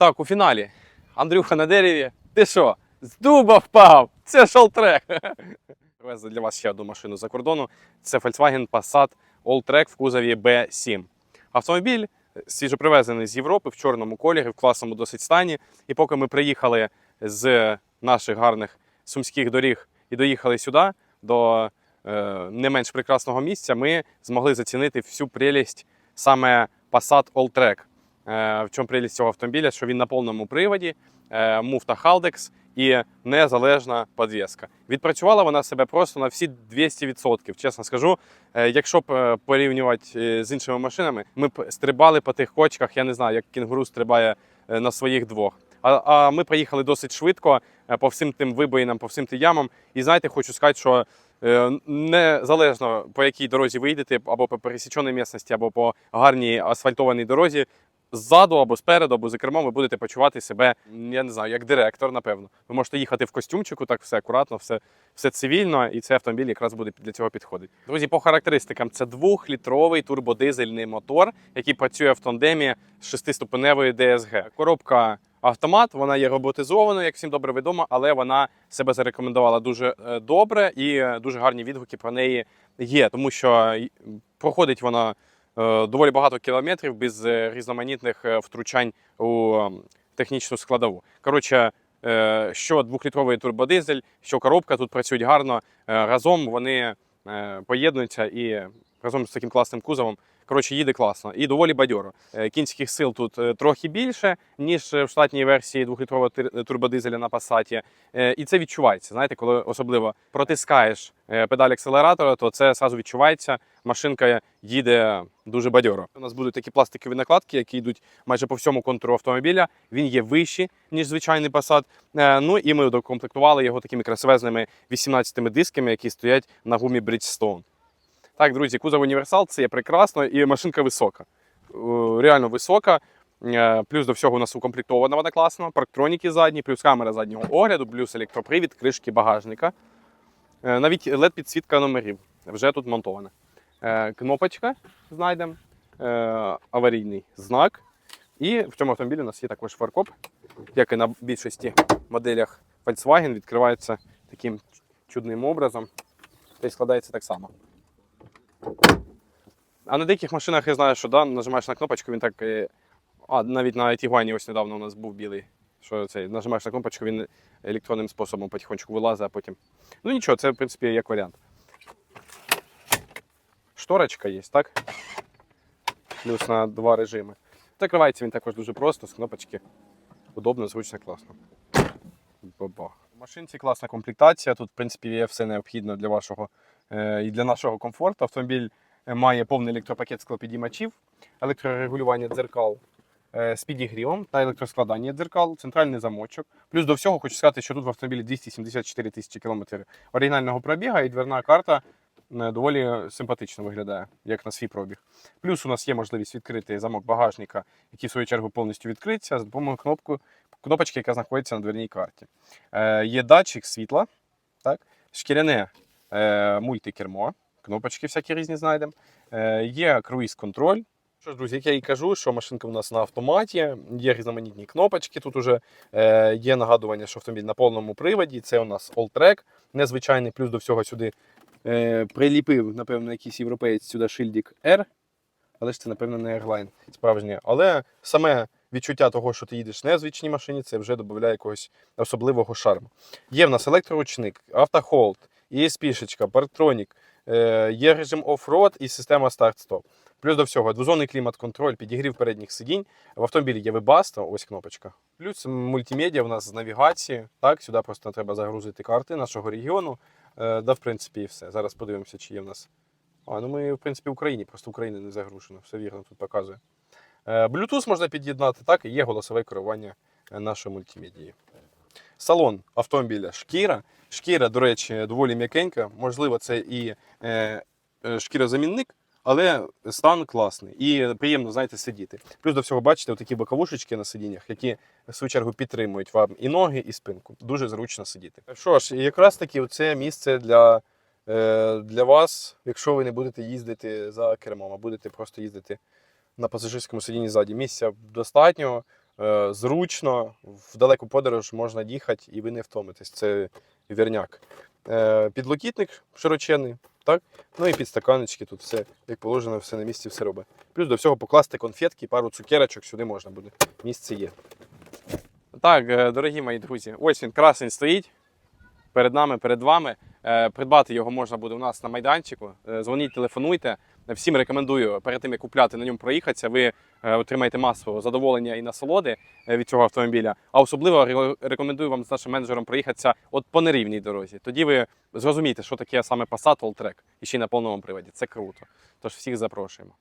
Так, у фіналі. Андрюха на дереві. Ти що? З дуба впав! Це шолтрек. Привезли для вас ще одну машину за кордону. Це Volkswagen Passat Alltrack в кузові B7. Автомобіль свіжопривезений з Європи в чорному кольорі, в класному досить стані. І поки ми приїхали з наших гарних сумських доріг і доїхали сюди, до е, не менш прекрасного місця, ми змогли зацінити всю прелість саме Passat Alltrack. Е, в чому прелість цього автомобіля, що він на повному приводі, е, муфта Haldex і незалежна підвіска. Відпрацювала вона себе просто на всі 200%. Чесно скажу, Е, якщо б порівнювати з іншими машинами, ми б стрибали по тих кочках, я не знаю, як кінгуру стрибає на своїх двох. А, а ми приїхали досить швидко по всім тим вибоїнам, по всім тим ямам. І знаєте, хочу сказати, що незалежно по якій дорозі ви йдете, або по пересіченій місцевості, або по гарній асфальтованій дорозі, ззаду або спереду, або за кермом ви будете почувати себе, я не знаю, як директор, напевно. Ви можете їхати в костюмчику, так все акуратно, все, все цивільно, і цей автомобіль якраз буде для цього підходити. Друзі, по характеристикам, це двохлітровий турбодизельний мотор, який працює в тандемі з шестиступеневою DSG. Коробка автомат, вона є роботизованою, як всім добре відомо, але вона себе зарекомендувала дуже е, добре і е, дуже гарні відгуки про неї є, тому що проходить вона доволі багато кілометрів без е, різноманітних е, втручань у е, технічну складову. Коротше, е, що двохлітровий турбодизель, що коробка тут працюють гарно. е, Разом вони е, поєднуються і разом з таким класним кузовом. Коротше, їде класно і доволі бадьоро. Е, Кінських сил тут е, трохи більше, ніж в штатній версії двохлітрового тир- турбодизеля на Passat. Е, І це відчувається. Знаєте, коли особливо протискаєш педаль акселератора, то це зразу відчувається. Машинка їде дуже бадьоро. У нас будуть такі пластикові накладки, які йдуть майже по всьому контуру автомобіля. Він є вищий, ніж звичайний Passat. Ну і ми докомплектували його такими красивезними 18 дисками, які стоять на гумі Bridgestone. Так, друзі, кузов універсал це є прекрасно і машинка висока. Е, Реально висока. Е, Плюс до всього у нас укомплектована вона класно, парктроніки задні, плюс камера заднього огляду, плюс електропривід, кришки багажника. Е, Навіть led підсвітка номерів вже тут монтована. Кнопочка знайдемо, аварійний знак. І в цьому автомобілі у нас є також фаркоп, як і на більшості моделях Volkswagen, відкривається таким чудним образом. Та й складається так само. А на деяких машинах я знаю, що да, нажимаєш на кнопочку, він так. е, А, навіть на Тігуані ось недавно у нас був білий. Що цей, нажимаєш на кнопочку, він електронним способом потихонечку вилазить, а потім. Ну нічого, це в принципі як варіант. Шторочка є, так? Плюс на два режими. Закривається він також дуже просто, з кнопочки. Удобно, зручно, класно. Бабах. У машинці класна комплектація. Тут, в принципі, є все необхідне для вашого е, і для нашого комфорту. Автомобіль має повний електропакет склопідіймачів, електрорегулювання дзеркал е, з підігрівом та електроскладання дзеркал, центральний замочок. Плюс до всього хочу сказати, що тут в автомобілі 274 тисячі кілометрів оригінального пробіга і дверна карта е, доволі симпатично виглядає, як на свій пробіг. Плюс у нас є можливість відкрити замок багажника, який в свою чергу повністю відкриться за допомогою кнопку, кнопочки, яка знаходиться на дверній карті. Е, є датчик світла, так? шкіряне е, мультикермо, кнопочки всякі різні знайдемо. Е, є круїз-контроль. Що ж, друзі, як я і кажу, що машинка у нас на автоматі, є різноманітні кнопочки. Тут уже е, є нагадування, що автомобіль на повному приводі. Це у нас Alltrack, незвичайний, плюс до всього сюди е, приліпив, напевно, якийсь європеєць сюди шильдик R. Але ж це, напевно, не Airline справжнє. Але саме відчуття того, що ти їдеш не в звичній машині, це вже додає якогось особливого шарму. Є в нас електроручник, автохолд, ESP-шечка, парктронік, е, є режим оффроад і система старт-стоп. Плюс до всього двозонний клімат-контроль, підігрів передніх сидінь. В автомобілі є Webasto, ось кнопочка. Плюс мультимедіа в нас з навігації. Так, сюди просто треба загрузити карти нашого регіону. Е, да, в принципі, і все. Зараз подивимося, чи є в нас. А, ну ми, в принципі, в Україні, просто Україна не загружена, все вірно тут показує. Е, Bluetooth можна під'єднати, так, і є голосове керування е, нашої мультимедії. Салон автомобіля шкіра. Шкіра, до речі, доволі м'якенька. Можливо, це і е, е, шкірозамінник, але стан класний і приємно, знаєте, сидіти. Плюс до всього, бачите, такі боковушечки на сидіннях, які в свою чергу підтримують вам і ноги, і спинку. Дуже зручно сидіти. Що ж, якраз таки це місце для, е, для вас, якщо ви не будете їздити за кермом, а будете просто їздити на пасажирському сидінні ззаді. Місця достатньо. Е, зручно, в далеку подорож можна їхати і ви не втомитесь. Це вірняк. Е, підлокітник широченний, так? Ну і підстаканечки, тут все, як положено, все на місці, все робить. Плюс до всього покласти конфетки, пару цукерочок сюди можна буде. Місце є. Так, е, дорогі мої друзі, ось він красень стоїть перед нами, перед вами. Придбати його можна буде у нас на майданчику. Дзвоніть, телефонуйте. Всім рекомендую перед тим, як купляти на ньому проїхатися, ви е, отримаєте масу задоволення і насолоди е, від цього автомобіля. А особливо рекомендую вам з нашим менеджером проїхатися от по нерівній дорозі. Тоді ви зрозумієте, що таке саме Passat Alltrack і ще й на повному приводі. Це круто. Тож всіх запрошуємо.